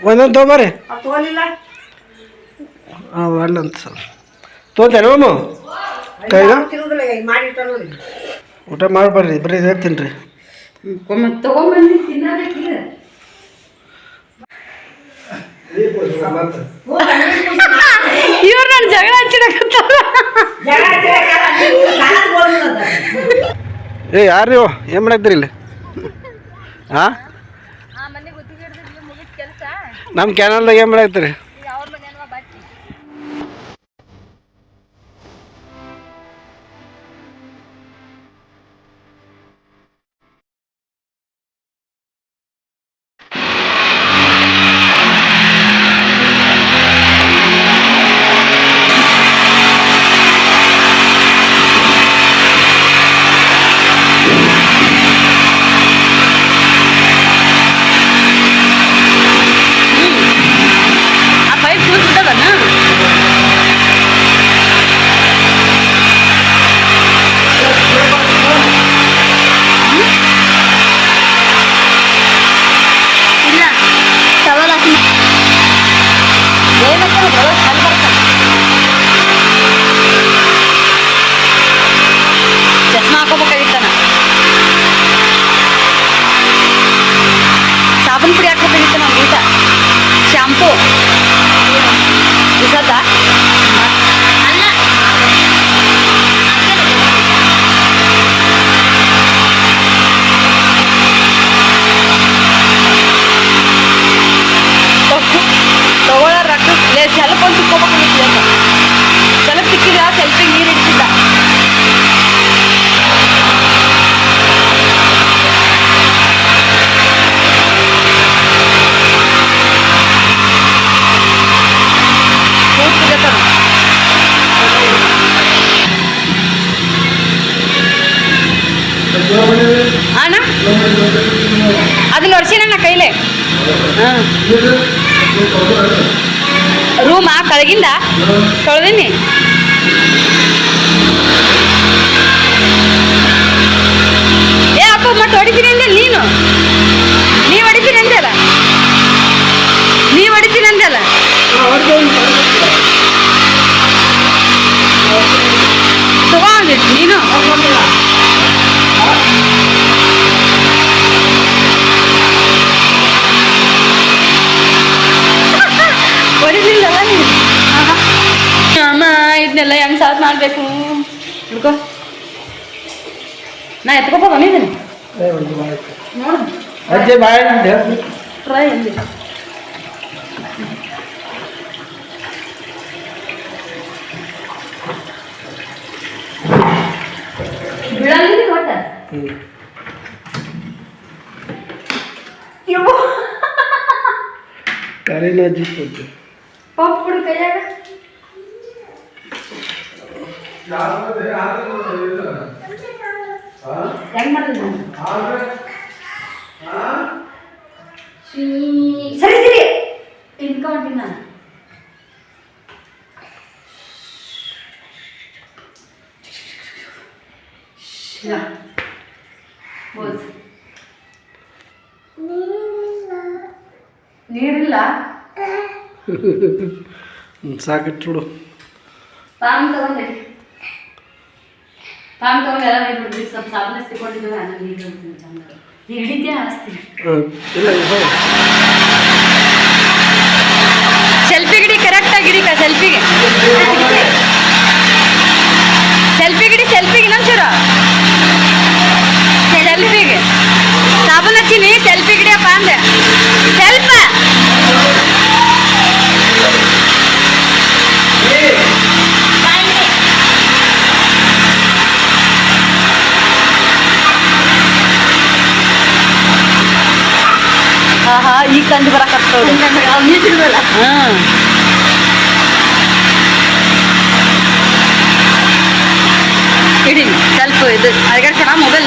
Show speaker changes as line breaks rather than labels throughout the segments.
ಒಂದೊಂದು ತೊಗೊಂಬರ್ರಿ ಹಾಂ ಅಲ್ಲಂತ ಸರ್ ತೊಗೊಂತೇನೆ ಮಾಮ ಕೈಗ? ಊಟ ಮಾಡ್ಬಾರ್ರಿ ಬರೀ ಹೇಳ್ತೀನಿ ರೀ
ತಗೊಂಬಂದು ತಿನ್ನಬೇಕಿಲ್ಲ ಇವ್ರು ನಾನು ಜಗಳ ಹಚ್ಚಿಡಕತ್ತಾರ.
ಏ ಯಾರು ನೀವು? ಏನು ಮಾಡಾಕ್ತೀರಿ ಇಲ್ಲಿ? ಹಾಂ
ಆ ಮನೆ ಗುತ್ತಿಗೆ ಹಿಡಿದಿದ್ಲು ಮುಗಿದ ಕೆಲಸ
ನಮ್ಮ ಕ್ಯಾನಲ್ದಾಗ ಏನು ಮಾಡಾಕ್ತೀರಿ
ರೊಕ್ಕ ಲೇ ಸ್ವಲ್ಪ ಒಂದು ತಿಕ್ಕೋಬೇಕಾಗಿತ್ತು ಅಂತ ಸ್ವಲ್ಪ ನಾ ಎತ್ಕೊಪ್ಪ ಬಂದಿದ್ದೀನಿ ನೋಡು
ಅಜ್ಜೆ ಬಾಯ್ ಅಂತ ಹೇಳ್ತೀನಿ
ಟ್ರೈ ಅಂದಿ ಬಿಡಂಗಿಲ್ಲ ಒಟ್ಟ
ಹ್ಞೂ
ಇವು
ಕರೀನ ಅಜ್ಜಿ ಕೊಡ್ತೀವಿ
ಪಂಪ್ ಬಿಡು ಕೈಯಾಗ ಹೆಂಗ್ ಮಾಡಿದ್ರಿ ಸರಿ ಸರಿ. ಇನ್ಕೊಂತೀನಿ ನಾನು. ನೀರಿಲ್ಲ
ಸಾಕಿಟ್ಟು
ಪಾಮ್ ತಗೊಂಡೆ. ಪಾಮ್ ತಗೊಂಡು ಎಲ್ಲ ನೀರು ಸ್ವಲ್ಪ ಸಾಬೂನು ಹಚ್ಚಿಕೊಂಡಿದ್ದು ನಾನು ಹಚ್ತೀನಿ
ಇಲ್ಲ
ಆಹಾ ಈಗ ಕಂಡು ಬರಕತ್ತವ್ರು. ಹಾಂ. ಇಡಿ ಸ್ವಲ್ಪ ಇದು ಅಡ್ಗಾಡ್ ಕೊಡ ಮೊಬೈಲ್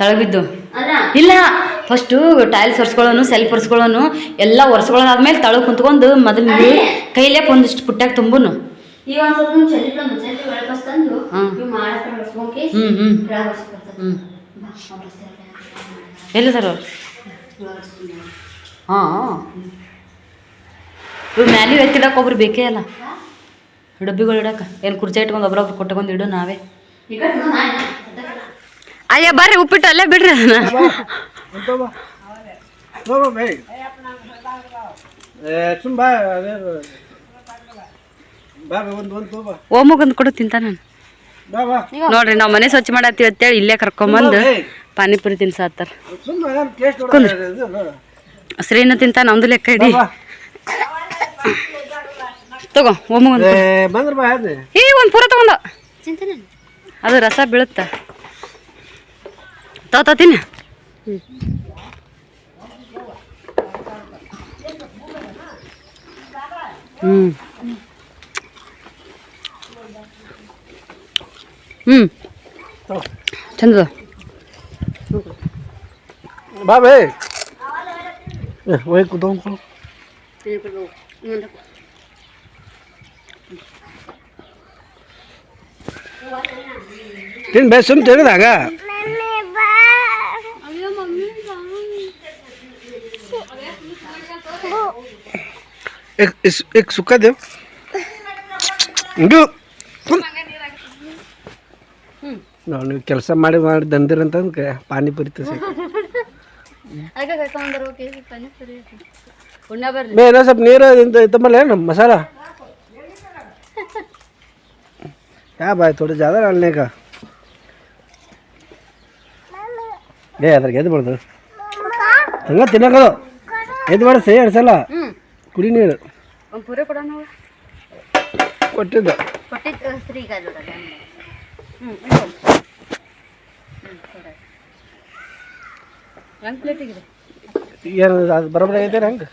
ತಳಬಿದ್ದು. ಇಲ್ಲ ಫಸ್ಟು ಟೈಲ್ಸ್ ಒರೆಸ್ಕೊಳ್ಳೋನು ಸೆಲ್ಫ್ ಒರೆಸ್ಕೊಳ್ಳೋನು ಎಲ್ಲ ಒರೆಸ್ಕೊಳ್ಳೋದಾದ್ಮೇಲೆ ತಳಗ್ ಕುಂತ್ಕೊಂಡು ಮೊದಲು ಕೈಲೇಪ್ ಕೈಲೇ ಒಂದಿಷ್ಟು ಪುಟ್ಟಾಗ ತುಂಬುನು.
ಈಗ ಸರ್.
ಹಾಂ. ಇವ್ ಮ್ಯಾಲಿ ಎತ್ತಿಡಕ್ಕೆ ಒಬ್ರು ಬೇಕೇ ಅಲ್ಲ. ಡಬ್ಬಿಗಳು ಇಡಕ್ಕೆ ಏನು ಕುರ್ಚಿ ಇಟ್ಕೊಂಡು ಒಬ್ರೊಬ್ರು ಕೊಟ್ಕೊಂಡು ಇಡು ನಾವೇ. ಅಯ್ಯ ಬರ್ರಿ ಉಪ್ಪಿಟ್ಟು ಅಲ್ಲೇ ಬಿಡ್ರಿ
ಒಂದು ಒಂದು
ಓಮಗೊಂದು ಕೊಡು ತಿಂತ ನಾನು.
ಬಾ ಬಾ
ನೋಡ್ರಿ ನಾವು ಮನೆ ಸ್ವಚ್ಛ ಮಾಡತ್ತೀವಿ ಅಂತೇಳಿ ಇಲ್ಲೇ ಕರ್ಕೊಂಬಂದು ಪಾನಿಪುರಿ ತಿನ್ಸಾತ್ತಾರ.
ನೋಡ
ಶ್ರೀನ ತಿಂತಾನ ನಮ್ದು ಲೆಕ್ಕ ಇಡಿ.
ಬಾ
ತಗೋ ಓಮಗೊಂದು
ತಗೊಂಡ ಅದು ರಸ ಅದೇ
ಏ ಒಂದು ಪೂರ ತಗೊಂಡ
ಚಿಂತನೆ
ಅದು ರಸ ಬೀಳುತ್ತ ತಾವ್ ತಾವ್ ತಿನ್ನ ಹ್ಞೂ ಹ್ಞೂ ಚಂದದ
ಬಾ ಬೇ ಏ ಹೋಯ್ ಕೂತ್ಕೊಂಡು ತಿನ್ ಬೇ ಸುಮ್ ತಿನ್ನದಾಗ एक इस एक सुक्का देव ಇದು ನಾವು ನೀವು ಕೆಲಸ ಮಾಡಿ ಮಾಡಿ ದಂದಿರಂತ ಪಾನಿಪುರಿ ತಸಿ
ಅದಕ್ಕೆ ಕರ್ಕೊಂಡ್ಬಂದ್ರು ಓಕೆ ಪಾನಿಪುರಿ
ಪುಣ್ಯ ಬರ್ಲಿ
ಬೇ ಏನೋ ಸ್ವಲ್ಪ ನೀರು ಇಂತ ಇತ್ತಂಬಲ್ಲ ಏನು ಮಸಾಲ क्या भाई थोड़ी ज़्यादा डालने का ಏ ಅದ್ರಾಗ ಎದ್ದು ಬಿಡ್ದು ಹಂಗ ತಿನ್ನಕದು ಎದ್ದು ಮಾಡ ಸೇ ಅಡ್ಸಲ್ಲ
ಹ್ಞೂ
ಕುಡಿ ನೀರು
ಒಂದು ಪೂರ ಕೊಡೋಣ ನಾವು
ಕೊಟ್ಟಿದ್ದ.
ಕೊಟ್ಟಿದ್ದು ಶ್ರೀಗಾಜು
ಹ್ಞೂ ಹೆಂಗೆ ಪ್ಲೇಟಿಗಿದೆ
ಏನು ಅದು ಬರೋಬ್ಬರ ಆಗೈತೆ ಹಂಗೆ?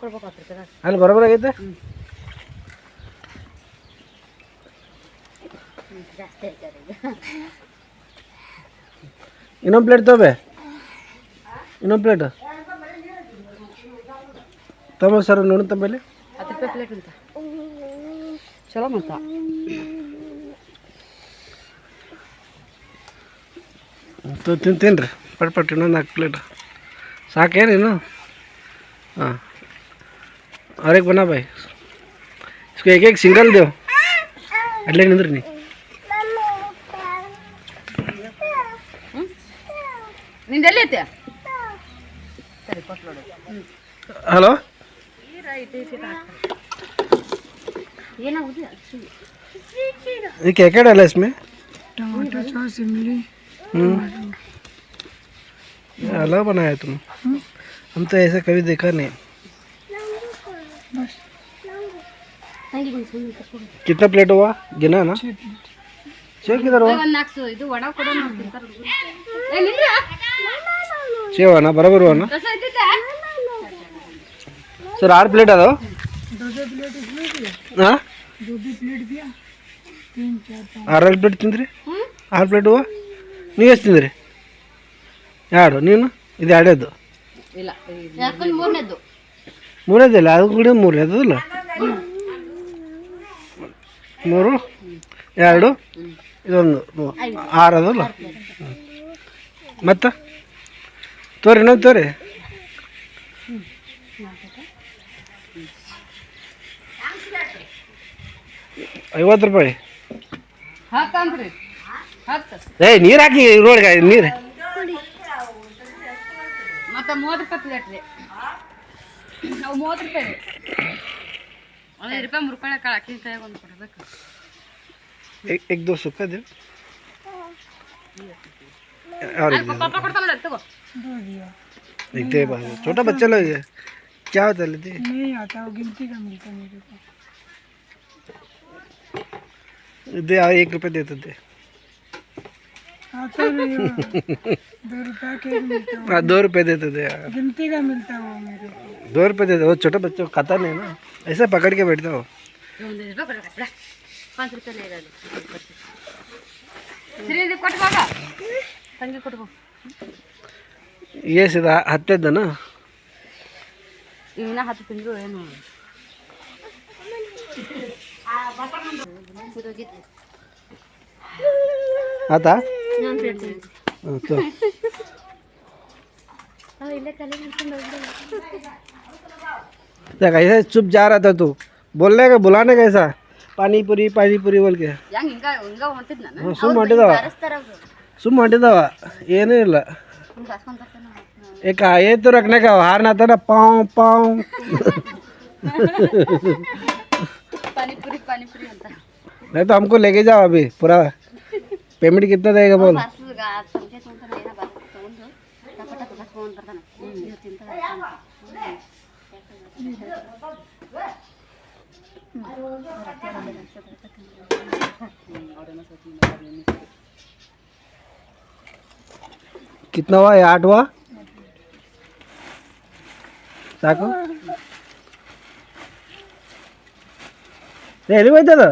ಕೊಡ್ಬೇಕು ಆಗ್ತದೆ
ಅಲ್ಲಿ ಬರೋಬ್ಬರ ಆಗೈತೆ?
ಜಾಸ್ತಿ ಆಯ್ತಾರೆ
ಇನ್ನೊಂದು ಪ್ಲೇಟ್ ತಗೋಬೆ ಇನ್ನೊಂದು ಪ್ಲೇಟ್ ತಮ್ಮ ಸರ್ ನೋಡು ತಮ್ಮಲ್ಲಿ
ರೂಪಾಯಿ ಪ್ಲೇಟ್ ಅಂತ ಚಲೋ ಮತ್ತ
ತಿನ್ ತಿನ್ರಿ ಪಟ್ ಪಟ್ ಇನ್ನೊಂದು ನಾಲ್ಕು ಪ್ಲೇಟ್ ಸಾಕೇನು ಇನ್ನು हाँ और एक बना भाई इसको एक एक सिंगल दो अगले निंद्र नहीं
ನಿಂದೆಲ್ಲಿ ಐತೆ
हेलो
ಏನಾಗುದಿಲ್ಲ
ये क्या क्या डाला इसमें? टमाटर सॉस इमली। हम्म। अलग बनाया तुम। हम्म। हम तो ऐसा कभी देखा नहीं। कितना प्लेट हुआ? गिना ना। छः किधर हुआ? छः हुआ ना? बराबर हुआ ना? ಸರ್, ಆರು ಪ್ಲೇಟ್ ಅದು? ಹಾಂ ಆರು ಪ್ಲೇಟ್ ತಿಂದ್ರಿ? ಆರು ಪ್ಲೇಟ್ ಹೂವು? ನೀವು ಎಷ್ಟು ತಿಂದ್ರಿ? ಎರಡು, ನೀನು? ಇದು
ಎರಡೇದು.
ಮೂರೇದಿಲ್ಲ ಅದು ಕೂಡ ಮೂರು ಅದಲ್ಲ ಮೂರು, ಎರಡು, ಇದೊಂದು, ಆರು, ಅದಲ್ಲ. ಮತ್ತು? ತೋರಿ, ಇನ್ನೊಂದು ತೋರಿ. ಐವತ್ತು ರೂಪಾಯಿ
ಹತ್ತಂತ್ರಿ ಹತ್ತು
ಏ ನೀರು ಹಾಕಿ ಇದ್ರೊಳಗೆ ನೀರು
ಮತ್ತೆ ಮೂವತ್ತು ರೂಪಾಯಿ ಪ್ಲೇಟ್ ರೀ ನಾವು ಮೂವತ್ತು ರೂಪಾಯಿ ರೀ ಐದು ರೂಪಾಯಿ ಮೂರು ರೂಪಾಯಿ ಕಾಳು ಅಕ್ಕಿ ಕೈಯಾಗ ಒಂದು ಕೊಡ್ಬೇಕು
एक एक दो सुखा दे और
ಪಾಪ ಕೊಡ್ತಾನ ನೋಡಿ ತಗೋ
देखते हैं छोटा बच्चा लोग है क्या होता है लेते
नहीं आता वो गिनती का मिलता मेरे को
दे और एक रुपये देते थे
आता नहीं वो दो रुपया के एक मिलता है
हाँ दो रुपये देते थे यार
गिनती का मिलता है वो मेरे को
दो रुपये देते वो छोटा बच्चा खाता नहीं ना ऐसे पकड़ के बैठता हो
ಒಂದು ರೂಪಾಯಿ ಕೊಡ ಪಾಂಚ್ ರೂಪಾಯಿ ಇರೋದು ಸರಿ ಇದು ಕೊಟ್ಟು ಬಾಗ ತಂಗಿ ಕೊಟ್ಬೋ
ये सीधा हत्ते ना
ಇವಿನ ಹತ್ತು ತಿಂಗಳು ಏನು
आता
ನಾನು ಪ್ಲೇಟ್
हाँ, तो
ಇಲ್ಲೇ ಕಲೆ ಮಾಡ್ಕೊಂಡು
देख ऐसे चुप जा रहा था तू बोलने का बुलाने का ऐसा पानी पूरी पानी पूरी बोल के
ಹೆಂಗೆ ಹಿಂಗ ಹಿಂಗ ಹೊಂಟಿದ್ ನಾನು
ಹ್ಞೂ ಸುಮ್ಮ ಹೊಂಟಿದವ ಸುಮ್ಮ ಹೊಂಟಿದವ ಏನೂ ಇಲ್ಲ
ಹಿಂಗೆ ಹಾಸ್ಕೊಂಡ್ ಬರ್ತಾನೆ
एक ये तो
पानीपुरी पानीपुरी होता
नहीं तो हमको लेके जाओ अभी पूरा पेमेंट कितना देगा बोल. कितना हुआ आठ हुआ? ಏ ಎಲ್ಲಿಗೆ ಹೋಯ್ತದ?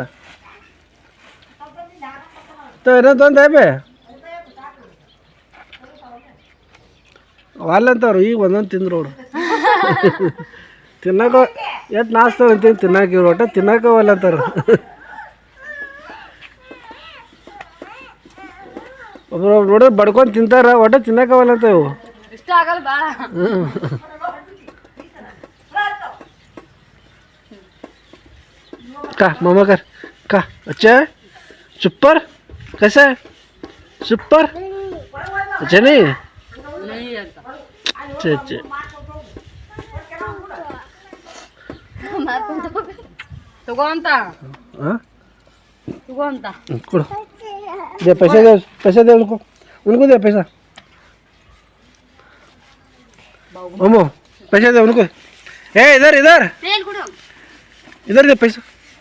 ಏನೋ ತೊಂದ ಬೇ. ಅಲ್ಲಂತವ್ರು ಈಗ ಒಂದೊಂದು ತಿಂದ್ರು ನೋಡು. ತಿನ್ನಕ ಎಷ್ಟು ನಾಸ್ತಾವ ಅಂತೀನಿ ತಿನ್ನಕ ಒಟ್ಟ ತಿನ್ನಕ ಅಲ್ಲಂತಾರ ಒಬ್ರು ನೋಡಿದ್ರೆ ಬಡ್ಕೊಂಡು ತಿಂತಾರ ಒಟ್ಟ ತಿನ್ನಕವಲ್ಲಂತ ಇವು
ಇಷ್ಟ ಆಗಲ್ಲ ಭಾಳ
का मामा कर का अच्छा है सुपर कैसा है सुपर अच्छा नहीं
है
अच्छा अच्छा दे पैसे दे पैसे दे उनको उनको दे पैसा मोमो पैसे दे उनको ए इधर इधर इधर दे पैसा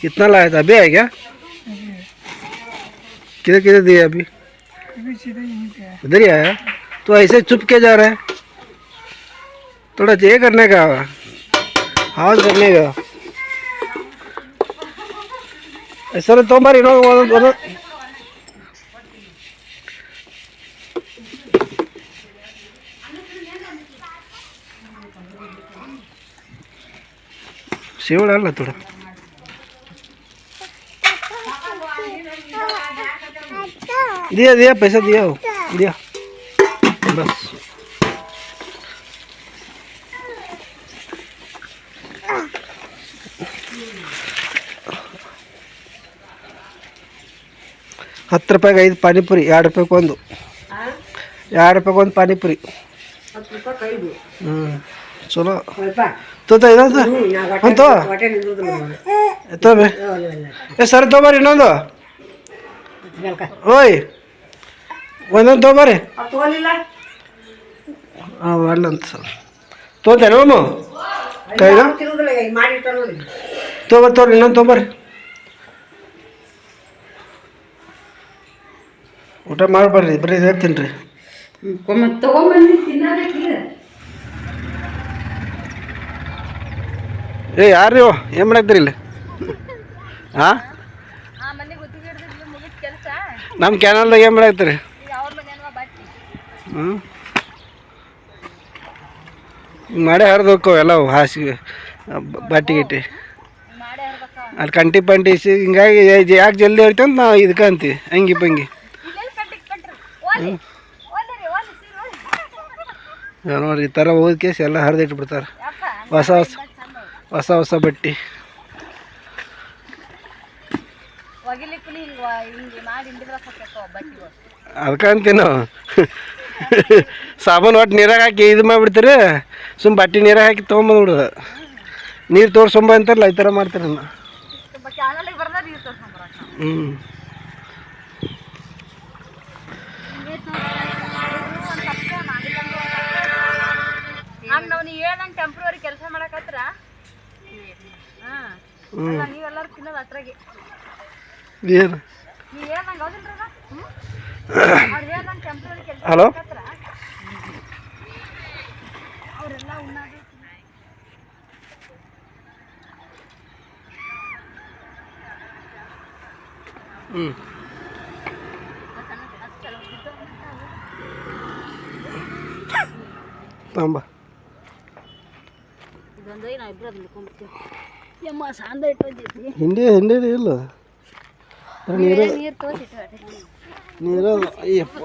कितना लाया था? अभी आया क्या? किधर किधर दिया अभी?
पे है
आया? तो ऐसे चुप के जा रहा है। थोड़ा ये करने का? आवाज़ करने का? ऐसा तो नो शेव डालना थोड़ा। दिया दिया पैसा दिया हो दिया बस ಹತ್ತು ರೂಪಾಯಿಗೆ ಐದು ಪಾನಿಪುರಿ ಎರಡು ರೂಪಾಯಿಗೆ ಒಂದು ಎರಡು ರೂಪಾಯಿಗೆ ಒಂದು ಪಾನಿಪುರಿ
ಹತ್ತು ರೂಪಾಯಿ ಐದು
ಹ್ಞೂ ಚಲೋ
ಸ್ವಲ್ಪ
ತೋತ ಇದೊಂದು ಅಂತ
ಹೊಟ್ಟೆ ನಿಂದ್ರದಿಲ್ಲ
ತೋಬೆ ಏ ಸರ್ ತೊಗೊಬರ್ರಿ ಇನ್ನೊಂದು ಓಯ್ ಒಂದೊಂದು ತೊಗೊಬರ್ರಿ
ಅಲ್ಲಂತ
ಹಾಂ ಅಲ್ಲ ಅಂತ ಸರ್ ತೋತೇನ ಮಾಮ ಕೈಗ ತೊಗೊಬರ್ ಇನ್ನೊಂದು ತೊಗೊಬರ್ರಿ ಊಟ ಮಾಡ್ಬಾರ್ರಿ ಬರೀ ಇದೇ ತಿನ್ರಿ
ತಗೊಂಬಂದು
ಏ ಯಾರು ನೀವು? ಏನು ಮಾಡಾಕ್ತೀರಿ ಇಲ್ಲಿ? ಹಾಂ ನಮ್ಮ ಕ್ಯಾನಲ್ದಾಗ ಏನು ಮಾಡಾಕ್ತೀರಿ
ಈಗ ಅವ್ರ ಮನೆ ಅನ್ವಾ ಬಾಟಿ
ಹ್ಞೂ ಮಾಡೇ ಹರಿದು ಎಲ್ಲ ಎಲ್ಲವು ಹಾಸಿಗೆ ಬಟ್ಟೆ ಗಿಟ್ಟಿ. ಅಲ್ಲಿ ಕಂಟಿ ಪಂಟಿ ಸಿ ಹಿಂಗಾಗಿ ಯಾಕೆ ಜಲ್ದಿ ಹೇಳ್ತೀವಿ ಅಂತ ನಾವು ಇದಕ್ಕೆ ಅಂತೀವಿ ಹಂಗಿ ಪಂಗಿ.
ಹ್ಞೂ ಕಟ್ಟಿ ಕಟ್ರಿ ಓಲಿ ಓಲಿ ರೀ ಓಲಿ ಸೀರೆ ಓಲಿ
ನೋಡಿ ಈ ಥರ ಹೋದ ಕೇಸ್ ಎಲ್ಲ ಹರಿದಿಟ್ಬಿಡ್ತಾರೆ ಹೊಸ ಹೊಸ ಹೊಸ ಹೊಸ ಬಟ್ಟೆ.
ಒಗಿಲಿಕ್ಕೂ ಹಿಂಗೆ ಹಿಂಗೆ ಮಾಡಿ ಹಿಂಡಿದ್ರೆ ಬಟ್ಟೆ
ಅದಕ್ಕೆ ಅಂತೀವಿ ನಾವು ಸಾಬೂನು ಒಟ್ಟು ನೀರಾಗ ಹಾಕಿ ಇದು ಮಾಡಿಬಿಡ್ತೀರಿ? ಸುಮ್ಮ ಬಟ್ಟೆ ನೀರಾಗ ಹಾಕಿ ತೊಗೊಂಬಂದ್ಬಿಡೋದು ನೀರು ತೋರ್ಸೊಂಬ ಅಂತಾರಲ್ಲ ಈ ಥರ ಮಾಡ್ತಾರೆ ಹ್ಞೂ
ಹಲೋ ಟೆಂಪ್ರವರಿ ಕೆಲಸ ಮಾಡಕತ್ರ? ಹಾಂ.
ಹ್ಞೂ
ನೀವೆಲ್ಲರೂ ತಿನ್ನೋದು ಅದ್ರಾಗೆ.
ಏನು?
ನೀವು ಹೇಳ್ದಂಗೆ ಹೌದಿಲ್ರಿ ಅದ ಹ್ಞೂ ಅವ್ರು ಹೇಳ್ದಂಗೆ ಟೆಂಪ್ರವರಿ ಕೆಲಸ
ಹಲೋ
ಮಾಡಕತ್ರ ಅವರೆಲ್ಲ ಉಣ್ಣೋದು
ಹ್ಞೂ ತಂಬ
ಇದೊಂದು ನಾವು ಇಬ್ಬರು ಅದನ್ನ ಕೊಂಡ್ಬಿಡ್ತೀವಿ ಯಮ್ಮ ಸಾಂದ ಇಟ್ಟೋದಿದ್ವಿ
ಹಿಂಡಿ ಹಿಂಡಿ ಇಲ್ಲ. ನೀರು
ನೀರು
ಅಯ್ಯಪ್ಪ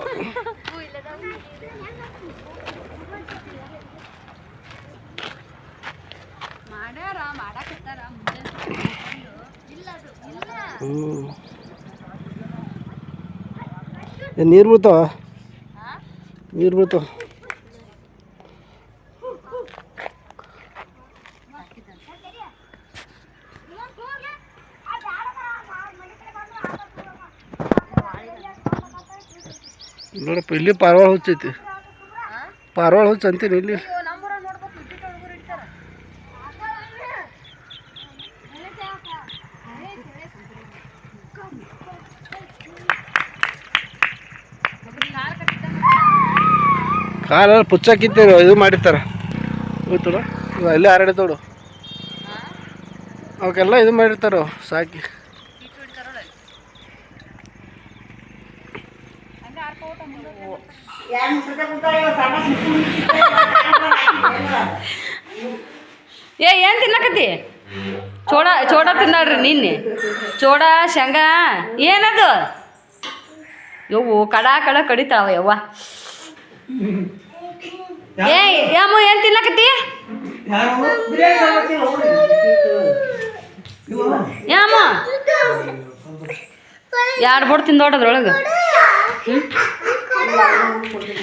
ನೀರು ಬೀಳ್ತಾವ? ನೀರು ಬೀಳ್ತಾವ? ನೋಡಪ್ಪ ಇಲ್ಲಿ ಪಾರ್ವಾಳ ಹುಚ್ಚೈತಿ. ಪಾರ್ವಾಳ ಹುಚ್ಚ ಅಂತೀನಿ ಇಲ್ಲಿ. ಕಾಲ ಪುಚ್ಚ ಕಿತ್ತೀರಿ ಇದು ಮಾಡಿರ್ತಾರೆ. ಗೊತ್ತಲ್ಲ ಅಲ್ಲೇ ಹರಡಿತೋಡು ಅವಕ್ಕೆಲ್ಲ ಇದು ಮಾಡಿರ್ತಾರ ಸಾಕಿ
ಎರಡು ಸತೆ ಕುಂತಾರೆ ಇವ ಸಣ್ಣ ಸಿಕ್ಕು
ಏ ಏನು ತಿನ್ನಕತ್ತಿ ಚೋಡ ಚೋಡ ತಿಂದಾಳ್ರಿ ನಿನ್ನೆ ಚೋಡ ಶೇಂಗಾ, ಏನದು? ಯವ್ವು, ಕಡ ಕಡ ಕಡಿತಾವ ಯವ್ವ. ಏ ಯಮ್ಮ ಏನು ತಿನ್ನಕತ್ತಿ? ಯಾಮ? ಎರಡು ಬೋಟ್ ತಿಂದೋಡ ಅದ್ರೊಳಗೆ.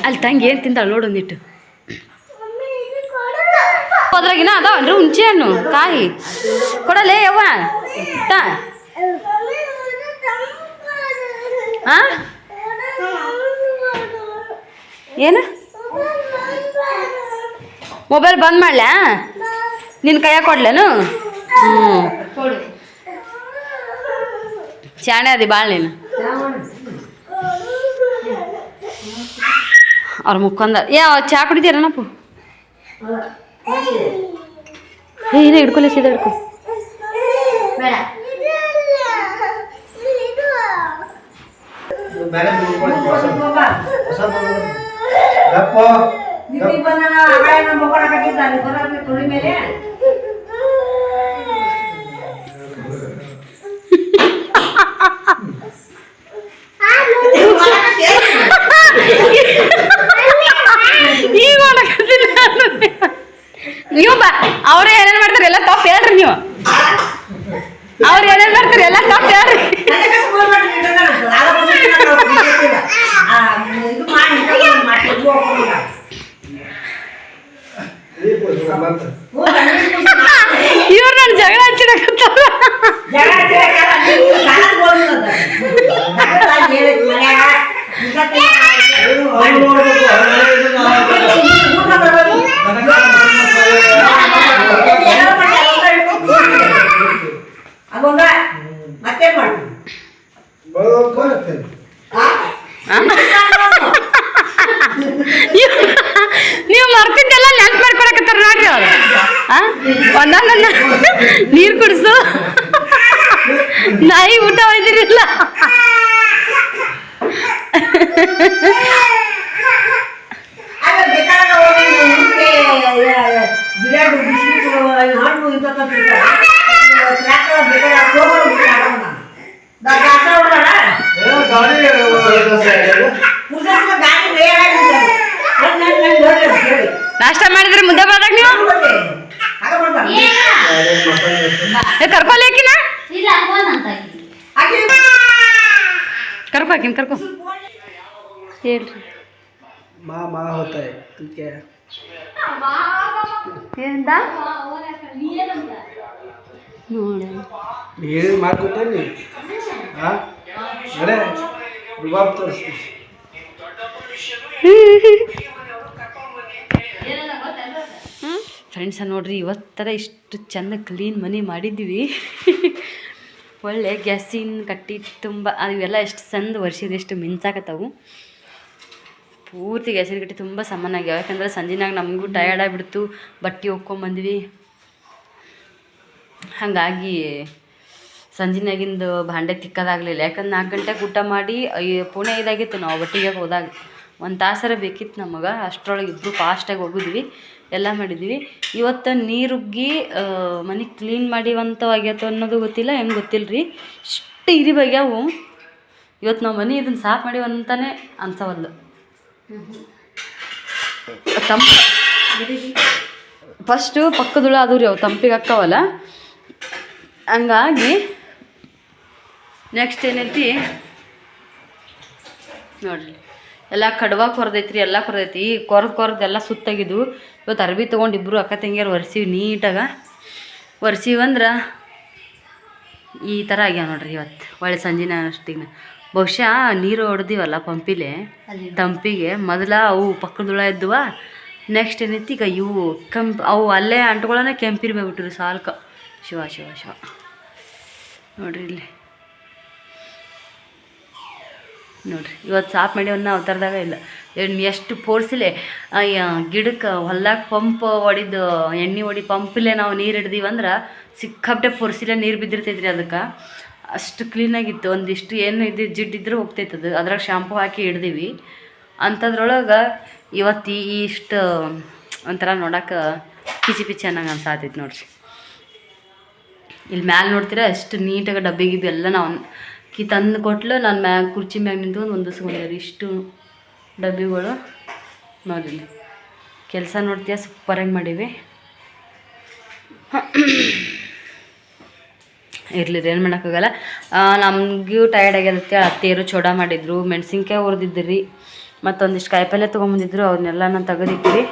ಅಲ್ಲಿ ತಂಗಿ ಏನು ತಿಂದಾಳ ನೋಡು ಒಂದಿಟ್ಟು ಅದ್ರಾಗಿನ ಅದಾವನ್ರಿ ಹುಂಚೆ ಹಣ್ಣು, ಕಾಯಿ? ಕೊಡಲೇ ಯವ್ವ. ತಾ. ಆ? ಏನು? ಮೊಬೈಲ್ ಬಂದ್ ಮಾಡ್ಲಾ? ನಿನ್ನ ಕೈಯ ಕೊಡ್ಲೇನು? ಹ್ಞೂ ಶಾಣೆ ಅದಿ ಭಾಳ ನೀನು. ಅವ್ರ ಮುಖಂದ. ಯಾವ ಚಾ ಕುಡಿತೀರನಪ್ಪ ಏನ ಹಿಡ್ಕೊಲೆ, ಸೀದಾ ಹಿಡ್ಕೊ.
ನಿಮಗೆ ಬಂದ ಹಳೆ ನಮ್ಮ ಮಕ್ಕಳ ಕಟ್ಟಿದ್ದಾನೆ ಬರೋದು ತುಳಿ ಮೇಲೆ
ಈಗ ಮಾಡಕತ್ತೀನಿ ನಾನು. ನೀವು ಬಾ ಅವ್ರು ಏನೇನು ಮಾಡ್ತಾರೆ ಎಲ್ಲ ತಪ್ಪು ಹೇಳ್ರಿ ನೀವು ಅವ್ರು ಏನೇನು ಬರ್ತಾರೆ ಎಲ್ಲ ತಪ್ಪು ಹೇಳ್ರಿ
ಅದಕ್ಕೆ
ಜಗಳ
ಮಾಡಿ ಇಟ್ಟಿದ್ದಾನೆ.
ನಾಷ್ಟ ಮಾಡಿದ್ರೆ ಮುದ್ದೆ ಮಾಡ್ದಾಗ ನೀವು
ಆಗ ಮಾಡ್ಬಾರ್ದು.
ಏ, ಕರ್ಕೊಲ್ಲಿ ಆಕಿನ
ಇಲ್ಲ ಫೋನ್ ಅಂತ
ಆಕೆ
ಕರ್ಕೊ ಆಕಿನ ಕರ್ಕೊ ಹೇಳ್ರಿ
ಮಾ ಮಾ ಹೋತಾ है तू क्या है
ಏನಂದ ನೋಡಿ
ಏನು ಮಾಡ್ಕೊತೇನಿ ಹಾಂ ಅರೆ ರುಬಾಬ್ ತೋರಿಸ್ತೀನಿ
ಫ್ರೆಂಡ್ಸ ನೋಡ್ರಿ ಇವತ್ತರ ಇಷ್ಟು ಚಂದ ಕ್ಲೀನ್ ಮನೆ ಮಾಡಿದ್ವಿ ಒಳ್ಳೆ ಗ್ಯಾಸಿನ ಕಟ್ಟಿ ತುಂಬ ಇವೆಲ್ಲ ಎಷ್ಟು ಚಂದ ವರ್ಷದ, ಎಷ್ಟು ಮಿಂಚಾಕತ್ತವು. ಪೂರ್ತಿ ಗ್ಯಾಸಿನ ಕಟ್ಟಿ ತುಂಬ ಸಮಾನ ಆಗ್ಯಾವ. ಯಾಕಂದ್ರೆ ಸಂಜೆನಾಗ ನಮಗೂ ಟಯರ್ಡ್ ಆಗಿಬಿಡ್ತು, ಬಟ್ಟೆ ಒಕ್ಕೊಂಬಂದ್ವಿ ಹಾಗಾಗಿ ಸಂಜೆನಾಗಿಂದು ಭಾಂಡೆ ತಿಕ್ಕದಾಗಲಿಲ್ಲ. ಯಾಕಂದ್ರೆ ನಾಲ್ಕು ಗಂಟೆಗೆ ಊಟ ಮಾಡಿ ಪುಣೆ ಇದಾಗಿತ್ತು ನಾವು ಬಟ್ಟಿಗೆ ಹೋದಾಗ. ಒಂದು ತಾಸರ ಬೇಕಿತ್ತು ನಮಗೆ. ಅಷ್ಟರೊಳಗೆ ಇಬ್ಬರು ಫಾಸ್ಟಾಗಿ ಹೋಗಿದ್ವಿ. ಎಲ್ಲ ಮಾಡಿದ್ವಿ ಇವತ್ತು ನೀರುಗ್ಗಿ ಮನೆ ಕ್ಲೀನ್ ಮಾಡಿವಂಥವಾಗ್ಯತ ಅನ್ನೋದು ಗೊತ್ತಿಲ್ಲ, ಹೆಂಗೆ ಗೊತ್ತಿಲ್ಲ ರೀ ಇಷ್ಟು ಇರಿ ಬಗ್ಯಾವು. ಇವತ್ತು ನಾವು ಮನೆ ಇದನ್ನು ಸಾಫ್ ಮಾಡಿವಂತಾನೆ ಅನ್ಸವಲ್ಲ ತಂಪ ಫಸ್ಟು ಪಕ್ಕದುಳ ಅದು ರೀ ಅವು ತಂಪಿಗೆ ಹಾಕ್ತಾವಲ್ಲ ಹಂಗಾಗಿ ನೆಕ್ಸ್ಟ್ ಏನೈತಿ? ನೋಡ್ರಿ. ಎಲ್ಲ ಕಡವಾಗಿ ಕೊರ್ದೈತ್ರಿ ಎಲ್ಲ ಕೊರ್ದೈತಿ. ಕೊರ್ದು ಕೊರ್ದು ಎಲ್ಲ ಸುತ್ತಾಗಿದ್ವು ಇವತ್ತು ಅರ್ಬಿ ತೊಗೊಂಡು ಇಬ್ಬರು ಅಕ್ಕ ತಂಗಿಯರು ಒರೆಸಿವಿ ನೀಟಾಗ. ಒರೆಸಿವಂದ್ರೆ ಈ ಥರ ಆಗ್ಯಾವ ನೋಡ್ರಿ ಇವತ್ತು. ಒಳ್ಳೆ ಸಂಜೆನ ಅಷ್ಟಿಗೆ. ಬಹುಶಃ ನೀರು ಹೊಡೆದಿವಲ್ಲ ಪಂಪಿಲೆ? ತಂಪಿಗೆ. ಮೊದಲ ಅವು ಪಕ್ಕದೊಳ ಇದ್ದುವ. ನೆಕ್ಸ್ಟ್ ಏನೈತಿ ಈಗ ಇವು ಕೆಂಪು ಅವು ಅಲ್ಲೇ ಅಂಟ್ಕೊಳ್ಳೋನೆ ಬಿಟ್ಟರು ಸಾಲ್ಕ. ಶಿವ ಶಿವ ಶಿವ. ನೋಡ್ರಿ ಇಲ್ಲಿ. ನೋಡ್ರಿ ಇವತ್ತು ಸಾಫ್ ಮಾಡ್ಯವನ್ನ ಅವತಾರದಾಗ ಇಲ್ಲ. ಎಣ್ಣೆ ಎಷ್ಟು ಪೋರ್ಸಿಲೆ ಗಿಡಕ್ಕೆ ಹೊಲ್ದಾಗ ಪಂಪ್ ಹೊಡಿದು ಎಣ್ಣೆ ಹೊಡಿ ಪಂಪಲ್ಲೇ ನಾವು ನೀರು ಹಿಡ್ದೀವಂದ್ರೆ ಸಿಕ್ಕಾಪಟ್ಟೆ ಪೋರ್ಸಿಲೆ ನೀರು ಬಿದ್ದಿರ್ತೈತ್ರಿ ಅದಕ್ಕೆ. ಅಷ್ಟು ಕ್ಲೀನಾಗಿತ್ತು ಒಂದಿಷ್ಟು ಏನು ಇದು ಜಿಡ್ಡಿದ್ರೆ ಹೋಗ್ತೈತದು ಅದ್ರಾಗ ಶಾಂಪು ಹಾಕಿ ಹಿಡ್ದೀವಿ. ಅಂಥದ್ರೊಳಗೆ ಇವತ್ತು ಇಷ್ಟು, ಒಂಥರ ನೋಡಕ್ಕೆ ಪಿಚಿ ಪಿಚಿ ಅನ್ನಂಗೆ ಅನ್ಸಾತೈತೆ ನೋಡ್ರಿ. ಇಲ್ಲಿ ಮ್ಯಾಲೆ ನೋಡ್ತೀರ, ಅಷ್ಟು ನೀಟಾಗಿ ಡಬ್ಬಿ ಗಿಬ್ಬಿ ಎಲ್ಲ ನಾವು ಕಿ ತಂದು ಕೊಟ್ಲು, ನಾನು ಮ್ಯಾಗ, ಕುರ್ಚಿ ಮ್ಯಾಗ ನಿಂತ್ಕೊಂಡು ಹೊಂದಿಸ್ಕೊಂಡ್ರಿ ಇಷ್ಟು ಡಬ್ಬಿಗಳು ನೋಡಿದ್ವಿ ಕೆಲಸ ನೋಡ್ತೀಯ? ಸೂಪರಾಗಿ ಮಾಡೀವಿ. ಇರಲಿ ಏನು ಮಾಡೋಕ್ಕಾಗಲ್ಲ. ನಮಗೂ ಟಯರ್ಡ್ ಆಗಿರುತ್ತೆ. ಅತ್ತೆಯರು ಚೋಡ ಮಾಡಿದ್ರು, ಮೆಣಸಿನ್ಕಾಯಿ ಹುರಿದಿದ್ರಿ, ಮತ್ತೊಂದಿಷ್ಟು ಕಾಯಿಪಲ್ಯ ತೊಗೊಂಬಂದಿದ್ರು ಅವನ್ನೆಲ್ಲ ನಾನು ತೆಗೆದಿಟ್ಟಿರಿ.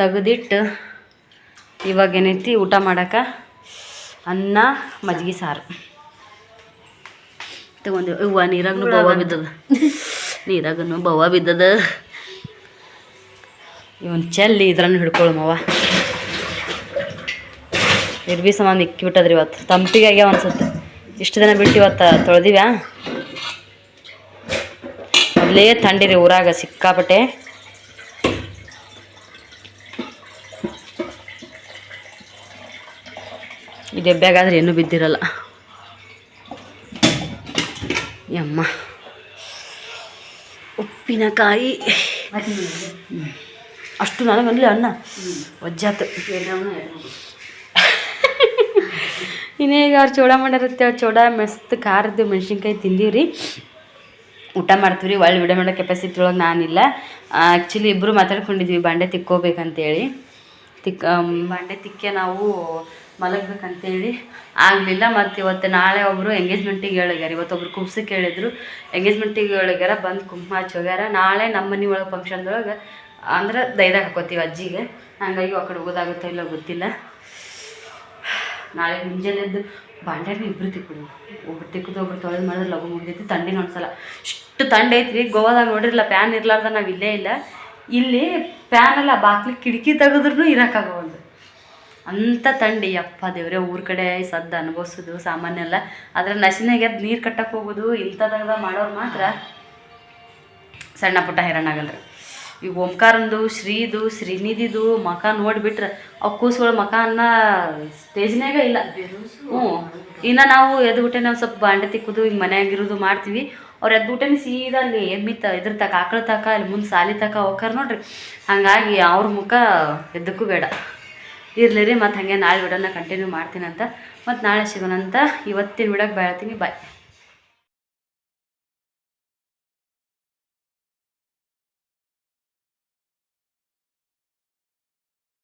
ತೆಗೆದಿಟ್ಟು ಇವಾಗ ಏನೈತಿ ಊಟ ಮಾಡಕ್ಕೆ ಅನ್ನ ಮಜ್ಗೆ ಸಾರು. ತಗೊಂಡು ಇವ್ವ ನೀರಾಗೂ ಬವ ಬಿದ್ದದ. ನೀರಾಗೂ ಬವ್ವ ಬಿದ್ದದ. ಇವನ್ ಚೆಲ್ಲಿ ಇದ್ರನ್ನು ಹಿಡ್ಕೊಳಮವ ಇರ್ಬಿ ಸಮಾನ ಇಕ್ಕಿಬಿಟ್ಟದ್ರಿ ಇವತ್ತು ತಂಪಿಗೆ ಆಗ್ಯಾವ ಅನ್ಸುತ್ತೆ. ಇಷ್ಟು ದಿನ ಬಿಟ್ಟು ಇವತ್ತು ತೊಳೆದಿವ್ಯಾ? ಮೊದಲೇ ತಂಡಿರಿ ಊರಾಗ ಸಿಕ್ಕಾಪಟ್ಟೆ. ಈ ಡಬ್ಬ್ಯಾಗಾದ್ರೆ ಏನು ಬಿದ್ದಿರಲ್ಲ. ಯಮ್ಮ. ಉಪ್ಪಿನಕಾಯಿ. ಅಷ್ಟು ನನಗೆ ಅಣ್ಣ ವಜ್ಜಾತು. ಇನ್ನೇಗ ಅವ್ರು ಚೋಡ ಮಾಡಿರುತ್ತೆ ಚೋಡ ಮೆಸ್ತ್ ಖಾರದ್ದು ಮೆಣಸಿನ್ಕಾಯಿ ತಿಂದೀವಿ ಊಟ ಮಾಡ್ತೀವಿ ಒಳ್ಳೆ ವಿಡಿಯೋ ಮಾಡೋ ಕೆಪಾಸಿಟಿ ಒಳಗೆ ನಾನಿಲ್ಲ. ಆ್ಯಕ್ಚುಲಿ ಇಬ್ಬರು ಮಾತಾಡ್ಕೊಂಡಿದ್ವಿ, ಬಾಂಡೆ ತಿಕ್ಕೋಬೇಕಂತೇಳಿ. ತಿಕ್ಕ ಬಾಂಡೆ ತಿಕ್ಕೆ ನಾವು ಮಲಗ್ಬೇಕಂತೇಳಿ ಆಗಲಿಲ್ಲ, ಮತ್ತು ಇವತ್ತು ನಾಳೆ ಒಬ್ಬರು ಎಂಗೇಜ್ಮೆಂಟಿಗೆ ಹೇಳಿಗ್ಯಾರ ಇವತ್ತೊಬ್ರು ಕುಬ್ಸಕ್ಕೆ ಹೇಳಿದ್ರು ಎಂಗೇಜ್ಮೆಂಟಿಗೆ ಹೇಳಿದಾರ, ಬಂದು ಕುಂಕುಮ ಹಚ್ಚಿ ಹೋಗ್ಯಾರ. ನಾಳೆ ನಮ್ಮ ಮನೆ ಒಳಗೆ ಫಂಕ್ಷನ್ದೊಳಗೆ ಅಂದ್ರೆ ದೈದಾಗ ಹಾಕೋತೀವಿ ಅಜ್ಜಿಗೆ. ಹಾಗಾಗಿ ಆ ಕಡೆ ಹೋಗೋದಾಗುತ್ತೋ ಇಲ್ಲೋ ಗೊತ್ತಿಲ್ಲ. ನಾಳೆ ಮುಂಜಾನೆ ಎದ್ದು ಬಾಂಡ್ಯಾಗ ಇಬ್ಬರು ತಿಕ್ಕೊಡು. ಒಬ್ರು ತಿಕ್ಕದು, ಒಬ್ರು ತೊಳೆದು ಮಾಡಿದ್ರೆ ಲಘು ಮುಗಿದೈತಿ. ತಂಡಿನ ನೋಡ್ಸಲ್ಲ ಇಷ್ಟು ತಂಡ ಐತ್ರಿ. ಗೋವಾದಾಗ ನೋಡಿರಲ್ಲ ಪ್ಯಾನ್ ಇರ್ಲಾರ್ದ ನಾವು ಇಲ್ಲೇ ಇಲ್ಲ. ಇಲ್ಲಿ ಪ್ಯಾನ್ ಅಲ್ಲ ಬಾಕ್ಲಿ ಕಿಟಕಿ ತೆಗೆದ್ರೂ ಇರೋಕ್ಕಾಗವಲ್ದು ಅಂಥ ತಂಡಿ, ಅಪ್ಪ ದೇವ್ರೆ, ಊರ ಕಡೆ ಸದ್ದು ಅನುಭವಿಸೋದು ಸಾಮಾನ್ಯ ಅಲ್ಲ. ಆದ್ರೆ ನಶಿನಾಗ ಎದ್ದು ನೀರು ಕಟ್ಟಕ್ಕೆ ಹೋಗೋದು ಇಂಥದಾಗ ಮಾಡೋರು ಮಾತ್ರ ಸಣ್ಣ ಪುಟ್ಟ ಹೈರಾಣ ಆಗಲ್ರಿ. ಈಗ ಓಂಕಾರಂದು, ಶ್ರೀದು, ಶ್ರೀನಿಧಿದು ಮಕ ನೋಡಿಬಿಟ್ರೆ ಅವು ಕೂಸುಗಳ ಮಕ ಅನ್ನ ಸ್ಟೇಜ್ನಾಗ ಇಲ್ಲ. ಹ್ಞೂ. ಇನ್ನು ನಾವು ಎದ್ಬಿಟ್ಟೆ ನಾವು ಸ್ವಲ್ಪ ಬಾಂಡೆ ತಿಕ್ಕೋದು, ಹಿಂಗೆ ಮನೆಯಾಗಿರೋದು ಮಾಡ್ತೀವಿ. ಅವ್ರು ಎದ್ಬಿಟ್ಟೆ ಸೀದಾ ಅಲ್ಲಿ ಎಮ್ಮಿ ತ ಇದ್ರ ತಕ, ಆಕಳ ತಕ, ಅಲ್ಲಿ ಮುಂದೆ ಸಾಲಿ ತಕ ಹೋಗ್ತಾರೆ ನೋಡ್ರಿ. ಹಾಗಾಗಿ ಅವ್ರ ಮುಖ ಎದ್ದಕ್ಕೂ ಬೇಡ. ಇರಲಿ ರೀ, ಮತ್ತು ಹಾಗೆ ನಾಳೆ ವಿಡಿಯೋನ ಕಂಟಿನ್ಯೂ ಮಾಡ್ತೀನಂತ ಮತ್ತು ನಾಳೆ ಸಿಗೋಣಂತ ಇವತ್ತಿನ ವಿಡಿಯೋಗೆ ಬೆಳ್ತೀನಿ ಬಾಯ್